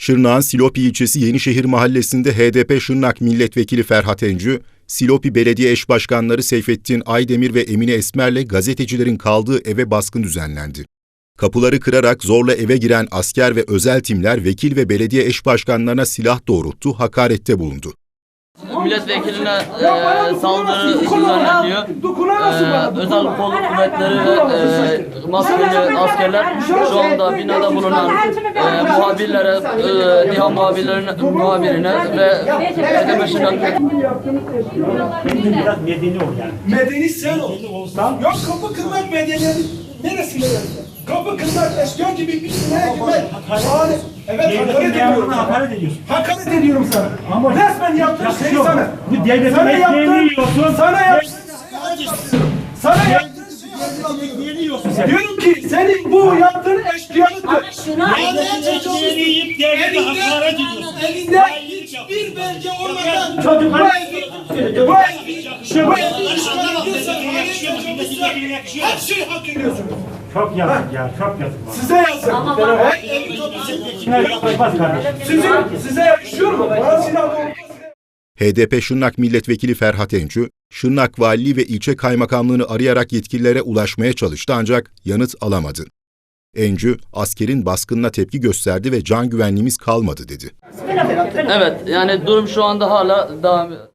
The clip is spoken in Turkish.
Şırnak'ın Silopi ilçesi Yenişehir mahallesinde HDP Şırnak Milletvekili Ferhat Encü, Silopi Belediye Eş Başkanları Seyfettin Aydemir ve Emine Esmer'le gazetecilerin kaldığı eve baskın düzenlendi. Kapıları kırarak zorla eve giren asker ve özel timler vekil ve belediye eş başkanlarına silah doğrulttu, hakarette bulundu. Milletvekiline e, saldırı düzenleniyor. E, özel kolluk kuvvetleri ve e, maskeli askerler şu anda binada bulunan e, muhabirlere, e, DİHA muhabirlerine, muhabirine ve Şırnak Biraz medeni ol yani. Medeni sen ol. Yok kapı kırmak medeni neresiyle geldi? Kapı kırmak eşkıya gibi bir şeye girmek. Yani, evet hakaret devletin ediyorum memuruna sana. hakaret ediyorsun. Hakaret ediyorum sana. Ama Resmen yaptığın şey yok. sana. Bu devletin Sana ekmeğini yiyorsun. sana yaptığın, sana ekmeğini yiyorsun sen. Diyorum ki senin bu yaptığın eşkıyalıktır. Devletin ekmeğini yiyip devlete hakaret ediyorsun. Elinde hiçbir belge olmadan Çocuklar- bu bu her şeyi hak ediyorsun. Çok yazık ya, çok yazık bana. Size yazık. İçine yakışmaz kardeşim. HDP Şırnak Milletvekili Ferhat Encü, Şırnak Valiliği ve ilçe kaymakamlığını arayarak yetkililere ulaşmaya çalıştı ancak yanıt alamadı. Encü, askerin baskınına tepki gösterdi ve can güvenliğimiz kalmadı dedi. Evet yani durum şu anda hala devam